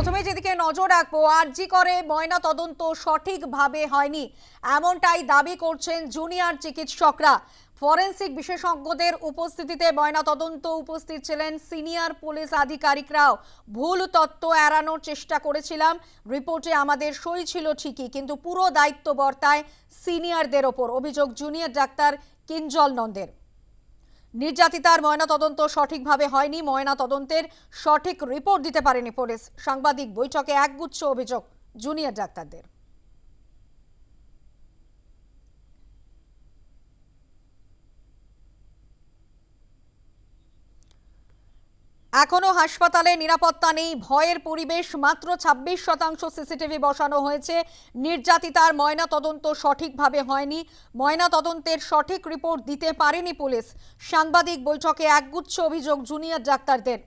প্রথমে যেদিকে নজর রাখব, আরজি করে ময়না তদন্ত সঠিকভাবে হয়নি। এমনটাই দাবি করছেন জুনিয়র চিকিৎসকরা। ফরেন্সিক বিশেষজ্ঞদের উপস্থিতিতে ময়না তদন্ত উপস্থিত ছিলেন সিনিয়র পুলিশ আধিকারিকরাও। ভুল তত্ত্ব এড়ানোর চেষ্টা করেছিলাম। রিপোর্টে আমাদের সই ছিল ঠিকই, কিন্তু পুরো দায়িত্ব বর্তায় সিনিয়রদের ওপর। অভিযোগ, জুনিয়র ডাক্তার কিঞ্জল নন্দের। নির্যাতিতার ময়না তদন্ত সঠিকভাবে হয়নি। ময়না তদন্তের সঠিক রিপোর্ট দিতে পারেনি পুলিশ। সাংবাদিক বৈঠকে একগুচ্ছ অভিযোগ, জুনিয়র ডাক্তারদের। এখনও হাসপাতালে নিরাপত্তা নেই। ভয়ের পরিবেশ মাত্র ছাব্বিশ শতাংশ সিসিটিভি বসানো হয়েছে। নির্যাতিতার ময়না তদন্ত সঠিকভাবে হয়নি। ময়না তদন্তের সঠিক রিপোর্ট দিতে পারেনি পুলিশ। সাংবাদিক বৈঠকে একগুচ্ছ অভিযোগ জুনিয়র ডাক্তারদের।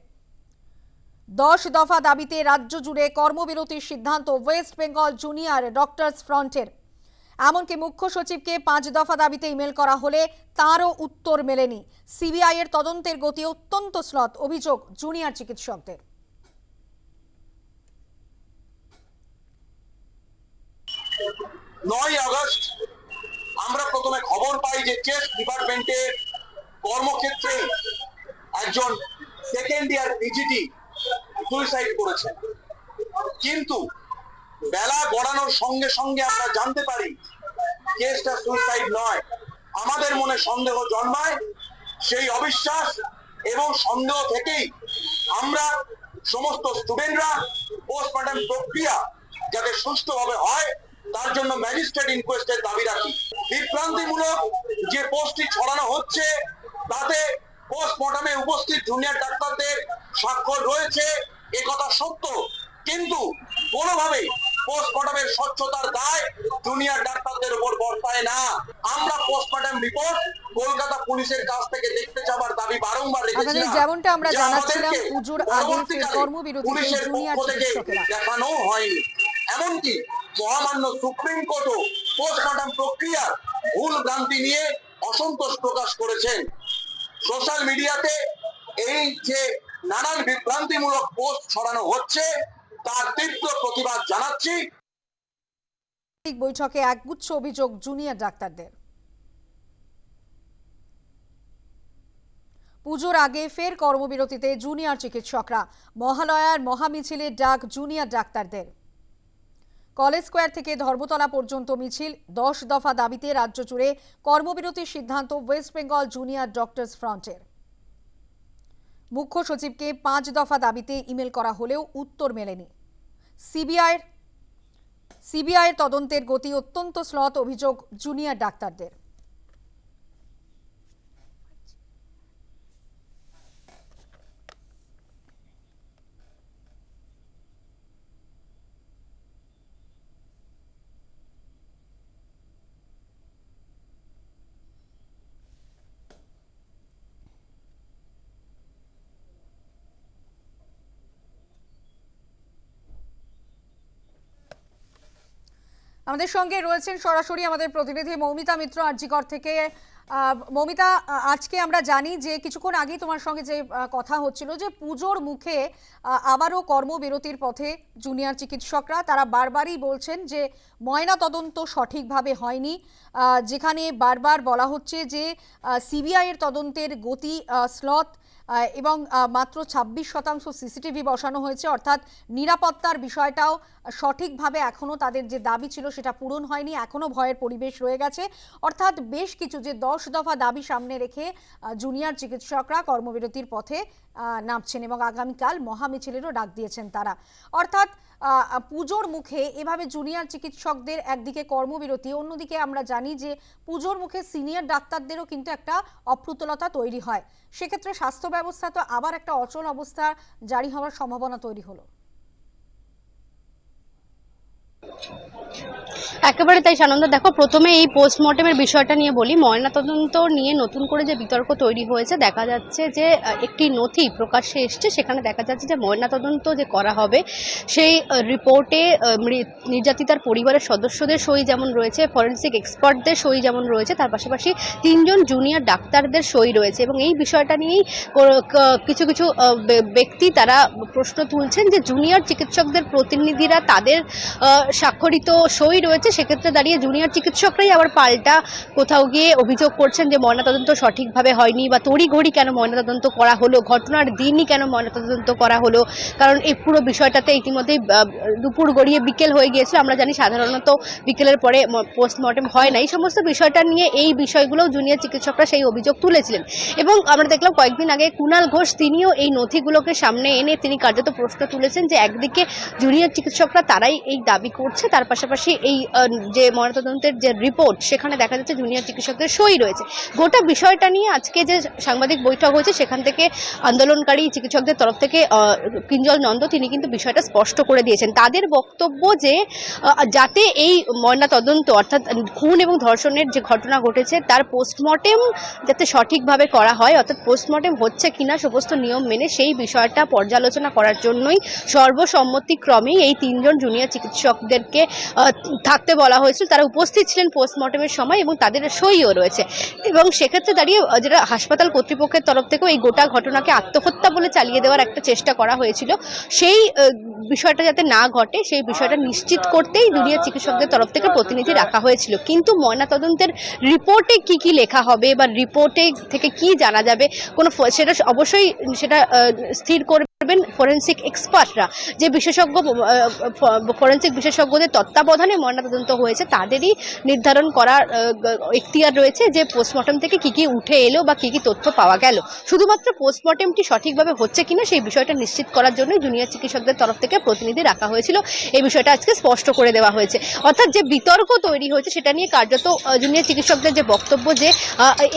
দশ দফা দাবিতে রাজ্য জুড়ে কর্মবিরতির সিদ্ধান্ত ওয়েস্ট বেঙ্গল জুনিয়র ডক্টরস ফ্রন্টের। এমনকি মুখ্য সচিবকে পাঁচ দফা দাবিতে ইমেল করা হলে তারও উত্তর মেলেনি। সিবিআই এর তদন্তের গতি অত্যন্ত স্লথ, অভিযোগ জুনিয়র চিকিৎসকদের। নয় আগস্ট আমরা প্রথমে খবর পাই যে ডিপার্টমেন্টের কর্মক্ষেত্রে একজন সেকেন্ড ইয়ার পিজিটি সুইসাইড কিন্তু বেলা গড়ানোর সঙ্গে সঙ্গে আমরা জানতে পারি, কেসটা সুইসাইড নয়। আমাদের মনে সন্দেহ জন্মায়, সেই অবিশ্বাস এবং সন্দেহ থেকেই আমরা সমস্ত স্টুডেন্টরা পোস্টমর্টম প্রক্রিয়া যাতে সুষ্ঠুভাবে হয়, তার জন্য ম্যাজিস্ট্রেট ইনকোয়েস্টের দাবি রাখি। বিভ্রান্তিমূলক যে পোস্টটি ছড়ানো হচ্ছে, তাতে পোস্টমর্টমে উপস্থিত জুনিয়র ডাক্তারদের স্বাক্ষর রয়েছে, এ কথা সত্য। কিন্তু কোনোভাবেই পোস্টমর্টমের স্বচ্ছতার দায় জুনিয়র ডাক্তারদের উপর বর্তায় না। আমরা পোস্টমর্টম রিপোর্ট কলকাতা পুলিশের কাছ থেকে দেখতে যাবার দাবি বারংবার রেখেছিলাম যেমনটা আমরা জানাচ্ছিলাম, পুজোর আগে জুনিয়র চিকিৎসকেরা। দেখানো হয়নি। এমনকি মহামান্য সুপ্রিম কোর্টও পোস্টমর্টম প্রক্রিয়ার ভুল ভ্রান্তি নিয়ে অসন্তোষ প্রকাশ করেছেন। সোশ্যাল মিডিয়াতে এই যে নানান বিভ্রান্তিমূলক পোস্ট ছড়ানো হচ্ছে তার তীব্র প্রতিবাদ জানাচ্ছি। বৈঠকে একগুচ্ছ অভিযোগ জুনিয়র ডাক্তারদের। পুজোর আগে ফের কর্মবিরতিতে জুনিয়র চিকিৎসকরা, মহালয়ার মহামিছিলের ডাক জুনিয়র ডাক্তারদের। কলেজ স্কোয়ার থেকে ধর্মতলা পর্যন্ত মিছিল, দশ দফা দাবিতে রাজ্য জুড়ে কর্মবিরতির সিদ্ধান্ত ওয়েস্ট বেঙ্গল জুনিয়র ডক্টরস ফ্রন্টের। মুখ্য সচিবকে পাঁচ দফা দাবিতে ইমেল করা হলেও উত্তর মেলেনি। সিবিআইয়ের সিবিআইয়ের তদন্তের গতি অত্যন্ত স্লত অভিযোগ জুনিয়র ডাক্তারদের। আমাদের সঙ্গে রয়েছেন সরাসরি আমাদের প্রতিনিধি মৌমিতা মিত্র, আরজিকর থেকে। মৌমিতা আজকে আমরা জানি যে কিছুক্ষণ আগেই তোমার সঙ্গে যে কথা হচ্ছিল যে পুজোর মুখে আবারও কর্মবিরতির পথে জুনিয়র চিকিৎসকরা, তারা বারবারই বলছেন যে ময়না তদন্ত সঠিকভাবে হয়নি। যেখানে বারবার বলা হচ্ছে যে সিবিআইয়ের তদন্তের গতি স্লথ এবং মাত্র ছাব্বিশ শতাংশ সিসিটিভি বসানো হয়েছে। অর্থাৎ নিরাপত্তার বিষয়টাও সঠিকভাবে এখনও তাদের যে দাবি ছিল সেটা পূরণ হয়নি। এখনও ভয়ের পরিবেশ রয়ে গেছে। অর্থাৎ বেশ কিছু যে দশ দফা দাবি সামনে রেখে জুনিয়র চিকিৎসকরা কর্মবিরতির পথে নামছেন এবং আগামীকাল মহামিছিলেরও ডাক দিয়েছেন তারা। অর্থাৎ পুজোর মুখে এভাবে জুনিয়র চিকিৎসকদের একদিকে কর্মবিরতি, অন্যদিকে আমরা জানি যে পুজোর মুখে সিনিয়র ডাক্তারদেরও কিন্তু একটা অপ্রতুলতা তৈরি হয়। সেক্ষেত্রে স্বাস্থ্য ব্যবস্থা তো আবার একটা অচল অবস্থা, জারি হওয়ার সম্ভাবনা তৈরি হলো। একেবারে তাই, সানন্দ। দেখো, প্রথমে এই পোস্টমর্টেমের বিষয়টা নিয়ে বলি। ময়নাতদন্ত নিয়ে নতুন করে যে বিতর্ক তৈরি হয়েছে, দেখা যাচ্ছে যে একটি নথি প্রকাশ্যে এসছে। সেখানে দেখা যাচ্ছে যে, ময়নাতদন্ত যে করা হবে, সেই রিপোর্টে নির্যাতিতার পরিবারের সদস্যদের সই যেমন রয়েছে ফরেন্সিক এক্সপার্টদের সই যেমন রয়েছে, তার পাশাপাশি তিনজন জুনিয়র ডাক্তারদের সই রয়েছে। এবং এই বিষয়টা নিয়েই কিছু কিছু ব্যক্তি তারা প্রশ্ন তুলছেন যে জুনিয়র চিকিৎসকদের প্রতিনিধিরা তাদের স্বাক্ষরিত সই রয়েছে সেক্ষেত্রে দাঁড়িয়ে জুনিয়র চিকিৎসকরাই আবার পাল্টা কোথাও গিয়ে অভিযোগ করছেন যে ময়নাতদন্ত সঠিকভাবে হয়নি বা তড়িঘড়ি কেন ময়নাতদন্ত করা হলো, ঘটনার দিনই কেন ময়নাতদন্ত করা হলো। কারণ এই পুরো বিষয়টাতে ইতিমধ্যেই দুপুর গড়িয়ে বিকেল হয়ে গিয়েছিল। আমরা জানি সাধারণত বিকেলের পরে পোস্টমর্টেম হয় না। এই সমস্ত বিষয়টা নিয়ে এই বিষয়গুলোও জুনিয়র চিকিৎসকরা সেই অভিযোগ তুলেছিলেন। এবং আমরা দেখলাম কয়েকদিন আগে কুণাল ঘোষ, তিনিও এই নথিগুলোকে সামনে এনে তিনি কার্যত প্রশ্ন তুলেছেন যে একদিকে জুনিয়র চিকিৎসকরা তারাই এই দাবি করছে, তার পাশাপাশি এই যে ময়নাতদন্তের যে রিপোর্ট সেখানে দেখা যাচ্ছে জুনিয়র চিকিৎসকদের সই রয়েছে। গোটা বিষয়টা নিয়ে আজকে যে সাংবাদিক বৈঠক হয়েছে, সেখান থেকে আন্দোলনকারী চিকিৎসকদের তরফ থেকে কিঞ্জল নন্দ, তিনি কিন্তু বিষয়টা স্পষ্ট করে দিয়েছেন। তাদের বক্তব্য যে যাতে এই ময়নাতদন্ত, অর্থাৎ খুন এবং ধর্ষণের যে ঘটনা ঘটেছে, তার পোস্টমর্টেম যাতে সঠিকভাবে করা হয়, অর্থাৎ পোস্টমর্টেম হচ্ছে কিনা, সমস্ত নিয়ম মেনে সেই বিষয়টা পর্যালোচনা করার জন্যই সর্বসম্মতিক্রমেই এই তিনজন জুনিয়র চিকিৎসকদেরকে থাকতে বলা হয়েছিল, তারা উপস্থিত ছিলেন পোস্টমর্টেমের সময় এবং তাদের সইও রয়েছে। এবং সেক্ষেত্রে দাঁড়িয়ে যেটা হাসপাতাল কর্তৃপক্ষের তরফ থেকেও এই গোটা ঘটনাকে আত্মহত্যা বলে চালিয়ে দেওয়ার একটা চেষ্টা করা হয়েছিল। সেই বিষয়টা যাতে না ঘটে, সেই বিষয়টা নিশ্চিত করতেই জুনিয়র চিকিৎসকদের তরফ থেকে প্রতিনিধি রাখা হয়েছিল। কিন্তু ময়নাতদন্তের রিপোর্টে কি কি লেখা হবে বা রিপোর্টে থেকে কি জানা যাবে, কোনো সেটা অবশ্যই সেটা স্থির স্থির করবেন ফরেন্সিক এক্সপার্টরা। যে বিশেষজ্ঞ ফরেন্সিক বিশেষজ্ঞদের তত্ত্বাবধানে ময়নাতদন্ত হয়েছে, তাদেরই নির্ধারণ করার এখতিয়ার রয়েছে যে পোস্টমর্টম থেকে কি কি উঠে এলো বা কি কি তথ্য পাওয়া গেল। শুধুমাত্র পোস্টমর্টমটি সঠিকভাবে হচ্ছে কিনা সেই বিষয়টা নিশ্চিত করার জন্য জুনিয়র চিকিৎসকদের তরফ থেকে প্রতিনিধি রাখা হয়েছিল। এই বিষয়টা আজকে স্পষ্ট করে দেওয়া হয়েছে। অর্থাৎ যে বিতর্ক তৈরি হয়েছে, সেটা নিয়ে কার্যত জুনিয়র চিকিৎসকদের যে বক্তব্য যে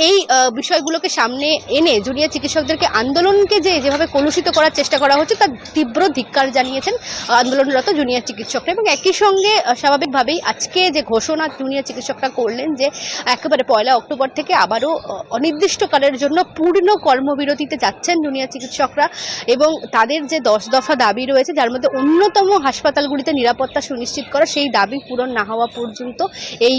এই বিষয়গুলোকে সামনে এনে জুনিয়র চিকিৎসকদেরকে আন্দোলনকে যে যেভাবে কলুষিত করার চেষ্টা করা হচ্ছে, তার তীব্র ধিক্কার জানিয়েছেন আন্দোলনরত জুনিয়র চিকিৎসকরা। এবং একই সঙ্গে স্বাভাবিকভাবেই আজকে যে ঘোষণা জুনিয়র চিকিৎসকরা করলেন যে, একেবারে পয়লা অক্টোবর থেকে আবারও অনির্দিষ্টকালের জন্য পূর্ণ কর্মবিরতিতে যাচ্ছেন জুনিয়র চিকিৎসকরা এবং তাদের যে দশ দফা দাবি রয়েছে, যার মধ্যে অন্যতম হাসপাতালগুলিতে নিরাপত্তা সুনিশ্চিত করা, সেই দাবি পূরণ না হওয়া পর্যন্ত এই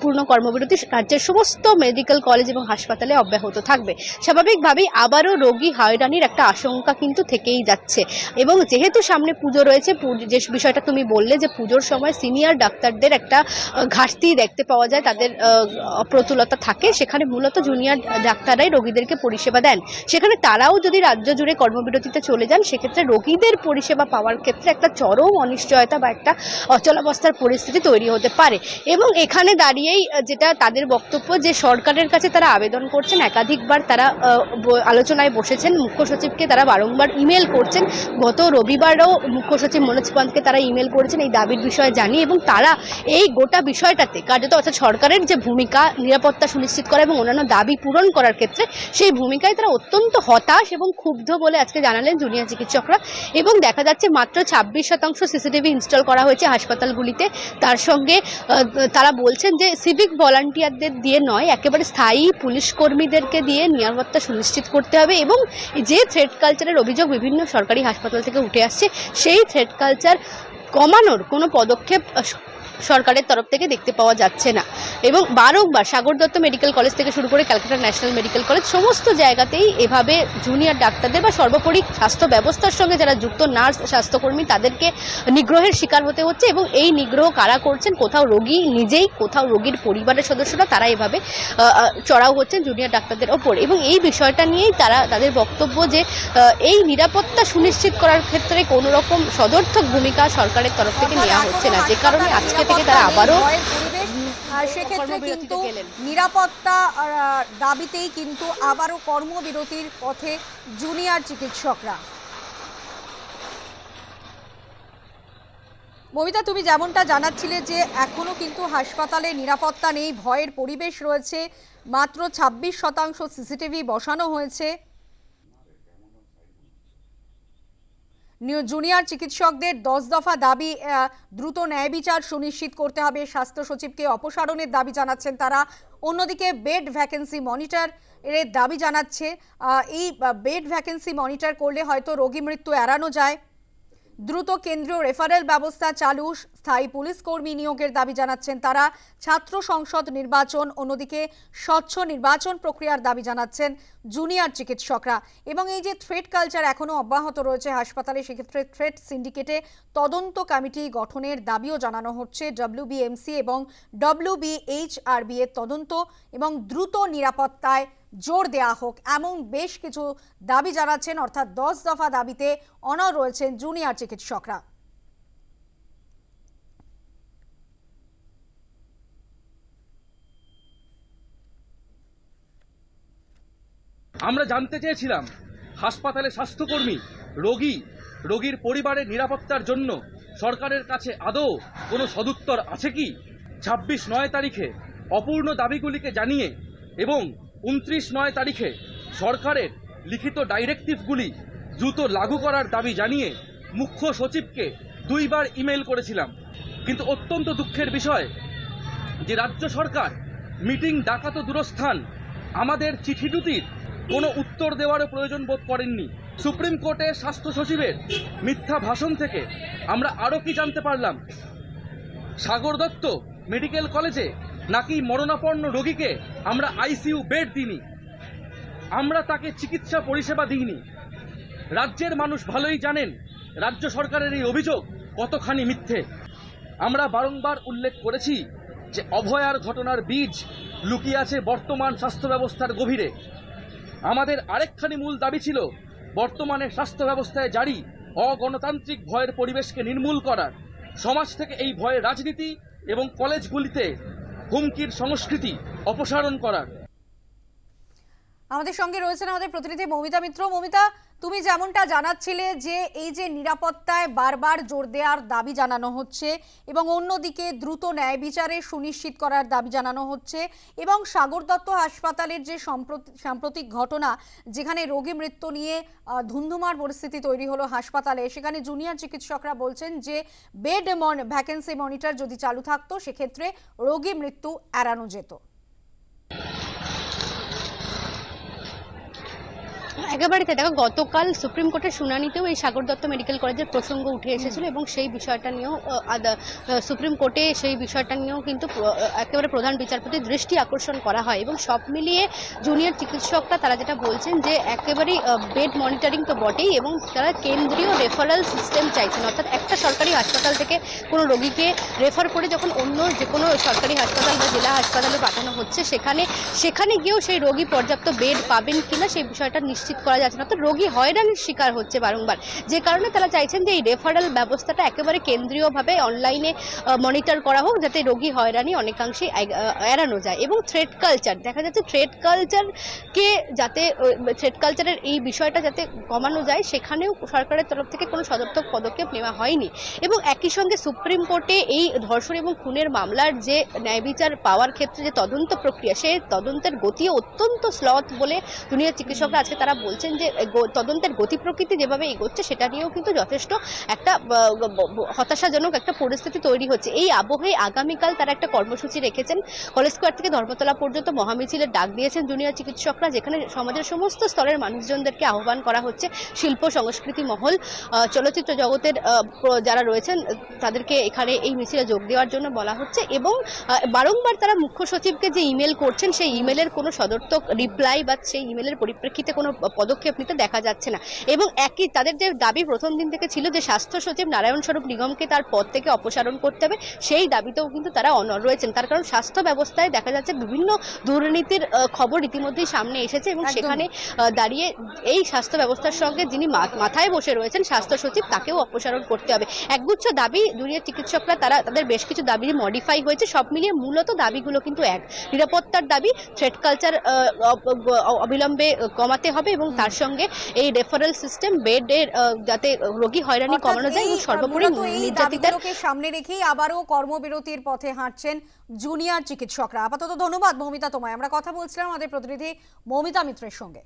পূর্ণ কর্মবিরতি রাজ্যের সমস্ত মেডিকেল কলেজ এবং হাসপাতালে অব্যাহত থাকবে। স্বাভাবিকভাবেই আবারও রোগী হয়রানির একটা আশঙ্কা কিন্তু থেকেই যাচ্ছে। এবং যেহেতু সামনে পুজো রয়েছে যে বিষয়টা তুমি বললে যে পুজোর সময় সিনিয়র ডাক্তারদের একটা ঘাটতি দেখতে পাওয়া যায় তাদের আহ, অপ্রতুলতা থাকে সেখানে মূলত জুনিয়র ডাক্তাররাই রোগীদেরকে পরিষেবা দেন। সেখানে তারাও যদি রাজ্য জুড়ে কর্মবিরতিতে চলে যান সেক্ষেত্রে রোগীদের পরিষেবা পাওয়ার ক্ষেত্রে একটা চরম অনিশ্চয়তা বা একটা অচলাবস্থার পরিস্থিতি তৈরি হতে পারে। এবং এখানে দাঁড়িয়েই যেটা তাদের বক্তব্য যে সরকারের কাছে তারা আবেদন করছেন একাধিকবার তারা আলোচনায় বসেছেন। মুখ্য সচিবকে তারা বারংবার ইমেল করছেন। গত রবিবারও মুখ্য সচিব মনোজ পান্তকে তারা ইমেল করেছেন এই দাবির বিষয়ে জানিয়ে এবং তারা এই গোটা বিষয়টাতে কার্যত অর্থাৎ সরকারের যে ভূমিকা নিরাপত্তা সুনিশ্চিত করা এবং অন্যান্য দাবি পূরণ করার ক্ষেত্রে সেই ভূমিকায় তারা অত্যন্ত হতাশ এবং ক্ষুব্ধ বলে আজকে জানালেন জুনিয়র চিকিৎসকরা এবং দেখা যাচ্ছে মাত্র ছাব্বিশ শতাংশ সিসিটিভি ইনস্টল করা হয়েছে হাসপাতালগুলিতে। তার সঙ্গে তারা বলছেন যে সিভিক ভলান্টিয়ারদের দিয়ে নয়, একেবারে স্থায়ী পুলিশ কর্মীদেরকে দিয়ে নিরাপত্তা সুনিশ্চিত করতে হবে এবং যে থ্রেড কালচারের অভিযোগ বিভিন্ন সরকারি হাসপাতাল থেকে উঠে আসছে। সেই থ্রেড কালচার কমানোর কোনো পদক্ষেপ সরকারের তরফ থেকে দেখতে পাওয়া যাচ্ছে না। এবং বারংবার সাগর দত্ত মেডিকেল কলেজ থেকে শুরু করে ক্যালকাটা ন্যাশনাল মেডিকেল কলেজ সমস্ত জায়গাতেই এভাবে জুনিয়র ডাক্তারদের বা সর্বোপরি স্বাস্থ্য ব্যবস্থার সঙ্গে যারা যুক্ত নার্স, স্বাস্থ্যকর্মী তাদেরকে নিগ্রহের শিকার হতে হচ্ছে এবং এই নিগ্রহ কারা করছেন, কোথাও রোগী নিজেই, কোথাও রোগীর পরিবারের সদস্যরা তারা এভাবে চড়াও হচ্ছেন জুনিয়র ডাক্তারদের ওপর। এবং এই বিষয়টা নিয়েই তারা তাদের বক্তব্য যে এই নিরাপত্তা সুনিশ্চিত করার ক্ষেত্রে কোনো রকম সদর্থক ভূমিকা সরকারের তরফ থেকে নেওয়া হচ্ছে না। যে কারণে আজকে থেকে তারা আবারও সেক্ষেত্রে কিন্তু নিরাপত্তা দাবিতেই কিন্তু আবারও কর্মবিরতির পথে জুনিয়র চিকিৎসকরা। মমিতা তুমি যেমনটা জানাচ্ছিলে যে এখনও কিন্তু হাসপাতালে নিরাপত্তা নেই ভয়ের পরিবেশ রয়েছে মাত্র ছাব্বিশ শতাংশ সিসিটিভি বসানো হয়েছে। জুনিয়র চিকিৎসকদের দশ দফা দাবি দ্রুত ন্যায় বিচার সুনিশ্চিত করতে হবে। স্বাস্থ্য সচিবকে অপসারণের দাবি জানাচ্ছেন তারা। অন্যদিকে বেড ভ্যাকেন্সি মনিটর এর দাবি জানাচ্ছে এই বেড ভ্যাকেন্সি মনিটর করলে হয়তো রোগী মৃত্যু এড়ানো যায়। দ্রুত কেন্দ্রীয় রেফারেল ব্যবস্থা চালু। স্থায়ী পুলিশ কর্মী নিয়োগের দাবি জানাচ্ছেন তারা। ছাত্র সংসদ নির্বাচন, অন্যদিকে স্বচ্ছ নির্বাচন প্রক্রিয়ার দাবি জানাচ্ছেন জুনিয়র চিকিৎসকরা। এবং এই যে থ্রেড কালচার এখনও অব্যাহত রয়েছে হাসপাতালে, সেক্ষেত্রে থ্রেড সিন্ডিকেটে তদন্ত কমিটি গঠনের দাবিও জানানো হচ্ছে ডব্লিউবিএমসি এবং ডব্লিউবিএইচআরবি এর তদন্ত এবং দ্রুত নিরাপত্তায় জোর দেয়া হোক, এমন বেশ কিছু দাবি জানাচ্ছেন, অর্থাৎ দশ দফা দাবিতে অনর রয়েছেন জুনিয়র চিকিৎসকরা। আমরা জানতে চেয়েছিলাম, হাসপাতালে স্বাস্থ্যকর্মী, রোগী, রোগীর পরিবারের নিরাপত্তার জন্য সরকারের কাছে আদৌ কোনো সদুত্তর আছে কি? ছাব্বিশ নয় তারিখে অপূর্ণ দাবিগুলিকে জানিয়ে এবং উনত্রিশ নয় তারিখে সরকারের লিখিত ডাইরেক্টিভগুলি দ্রুত লাগু করার দাবি জানিয়ে মুখ্য সচিবকে দুইবার ইমেল করেছিলাম। কিন্তু অত্যন্ত দুঃখের বিষয় যে রাজ্য সরকার মিটিং ডাকা তো দূরস্থান আমাদের চিঠি দুটির কোনো উত্তর দেওয়ারও প্রয়োজন বোধ করেননি। সুপ্রিম কোর্টে স্বাস্থ্য সচিবের মিথ্যা ভাষণ থেকে আমরা আরও কি জানতে পারলাম? সাগর দত্ত, মেডিকেল কলেজে নাকি মরণাপন্ন রোগীকে আমরা আইসিইউ বেড দিইনি? আমরা তাকে চিকিৎসা পরিষেবা দিইনি। রাজ্যের মানুষ ভালোই জানেন, রাজ্য সরকারের এই অভিযোগ কতখানি মিথ্যে। আমরা বারংবার উল্লেখ করেছি যে অভয়ার ঘটনার বীজ লুকিয়ে আছে বর্তমান স্বাস্থ্য ব্যবস্থার গভীরে। আমাদের আরেকখানি মূল দাবি ছিল বর্তমানে স্বাস্থ্য ব্যবস্থায় জারি অগণতান্ত্রিক ভয়ের পরিবেশকে নির্মূল করার। সমাজ থেকে এই ভয়ের রাজনীতি এবং কলেজগুলিতে হুমকির সংস্কৃতি অপসারণ করার। আমাদের সঙ্গে রয়েছেন আমাদের প্রতিনিধি মমিতা মিত্র। মমিতা তুমি যেমনটা জানাচ্ছিলে যে এই যে নিরাপত্তায় বারবার জোর দেওয়ার দাবি জানানো হচ্ছে এবং অন্যদিকে দ্রুত ন্যায় বিচারে সুনিশ্চিত করার দাবি জানানো হচ্ছে এবং সাগর দত্ত হাসপাতালের যে সম্প্রতি, সাম্প্রতিক ঘটনা, যেখানে রোগী মৃত্যু নিয়ে ধুন্ধুমার পরিস্থিতি তৈরি হলো হাসপাতালে, সেখানে জুনিয়র চিকিৎসকরা বলছেন যে বেড মন, ভ্যাকেন্সি মনিটর যদি চালু থাকতো, সেক্ষেত্রে রোগী মৃত্যু এড়ানো যেত। একেবারে তাই। দেখো, গতকাল সুপ্রিম কোর্টের শুনানিতেও এই সাগর দত্ত মেডিকেল কলেজের প্রসঙ্গ উঠে এসেছিল এবং সেই বিষয়টা নিয়েও সুপ্রিম কোর্টে সেই বিষয়টা নিয়েও কিন্তু একেবারে প্রধান বিচারপতির দৃষ্টি আকর্ষণ করা হয় এবং সব মিলিয়ে জুনিয়র চিকিৎসকরা তারা যেটা বলছেন যে একেবারেই বেড মনিটরিং তো বটেই এবং তারা কেন্দ্রীয় রেফারেল সিস্টেম চাইছেন। অর্থাৎ একটা সরকারি হাসপাতাল থেকে কোনো রোগীকে রেফার করে যখন অন্য যে কোনো সরকারি হাসপাতাল বা জেলা হাসপাতালে পাঠানো হচ্ছে, সেখানে সেখানে গিয়েও সেই রোগী পর্যাপ্ত বেড পাবেন কিনা সেই বিষয়টা নিশ্চিত করা যাচ্ছে না। তো রোগী হয়রানির শিকার হচ্ছে বারংবার। যে কারণে তারা চাইছেন যে এই রেফারেল ব্যবস্থাটা একেবারে কেন্দ্রীয়ভাবে অনলাইনে মনিটর করা হোক যাতে রোগী হয়রানি অনেকাংশে এড়ানো যায়। এবং থ্রেড কালচার দেখা যাচ্ছে থ্রেড কালচারকে যাতে থ্রেড কালচারের এই বিষয়টা যাতে কমানো যায়, সেখানেও সরকারের তরফ থেকে কোনো সদর্থক পদক্ষেপ নেওয়া হয়নি। এবং একই সঙ্গে সুপ্রিম কোর্টে এই ধর্ষণ এবং খুনের মামলার যে ন্যায় বিচার পাওয়ার ক্ষেত্রে যে তদন্ত প্রক্রিয়া সেই তদন্তের গতিও অত্যন্ত স্লথ বলে দুনিয়ার চিকিৎসকরা আজকে তারা বলছেন যে তদন্তের গতি প্রকৃতি যেভাবে এগোচ্ছে, সেটা নিয়েও কিন্তু যথেষ্ট একটা হতাশাজনক একটা পরিস্থিতি তৈরি হচ্ছে। এই আবহে আগামীকাল তারা একটা কর্মসূচি রেখেছেন। কলেজ স্কোয়ার থেকে ধর্মতলা পর্যন্ত মহামিছিলের ডাক দিয়েছেন জুনিয়র চিকিৎসকরা, যেখানে সমাজের সমস্ত স্তরের মানুষজনদেরকে আহ্বান করা হচ্ছে। শিল্প, সংস্কৃতি, মহল চলচ্চিত্র জগতের যারা রয়েছেন, তাদেরকে এখানে এই মিছিলে যোগ দেওয়ার জন্য বলা হচ্ছে এবং বারংবার তারা মুখ্য সচিবকে যে ইমেল করছেন, সেই ইমেলের কোনো সদর্থক রিপ্লাই বা সেই ইমেলের পরিপ্রেক্ষিতে কোনো পদক্ষেপ নিতে দেখা যাচ্ছে না। এবং একই তাদের যে দাবি প্রথম দিন থেকে ছিল যে স্বাস্থ্য সচিব নারায়ণ স্বরূপ নিগমকে তার পদ থেকে অপসারণ করতে হবে সেই দাবিতেও কিন্তু তারা অনর রয়েছেন। তার কারণ স্বাস্থ্য ব্যবস্থায় দেখা যাচ্ছে বিভিন্ন দুর্নীতির খবর ইতিমধ্যেই সামনে এসেছে এবং সেখানে দাঁড়িয়ে এই স্বাস্থ্য ব্যবস্থার সঙ্গে যিনি মাথায় বসে রয়েছেন স্বাস্থ্য সচিব তাকেও অপসারণ করতে হবে। একগুচ্ছ দাবি জুনিয়র চিকিৎসকরা তারা তাদের বেশ কিছু দাবি মডিফাই হয়েছে। সব মিলিয়ে মূলত দাবিগুলো কিন্তু এক। নিরাপত্তার দাবি থ্রেড কালচার অবিলম্বে কমাতে হবে এবং তার সঙ্গে এই রেফারেল সিস্টেম বেডের যাতে রোগী হয়রানি কমানো যায় এবং সর্বোপরি নির্যাতিতাকে সামনে রেখেই আবারও কর্মবিরতির পথে হাঁটছেন জুনিয়র চিকিৎসকরা। আপাতত ধন্যবাদ মমিতা তোমায়। আমরা কথা বলছিলাম আমাদের প্রতিনিধি মমিতা মিত্রের সঙ্গে।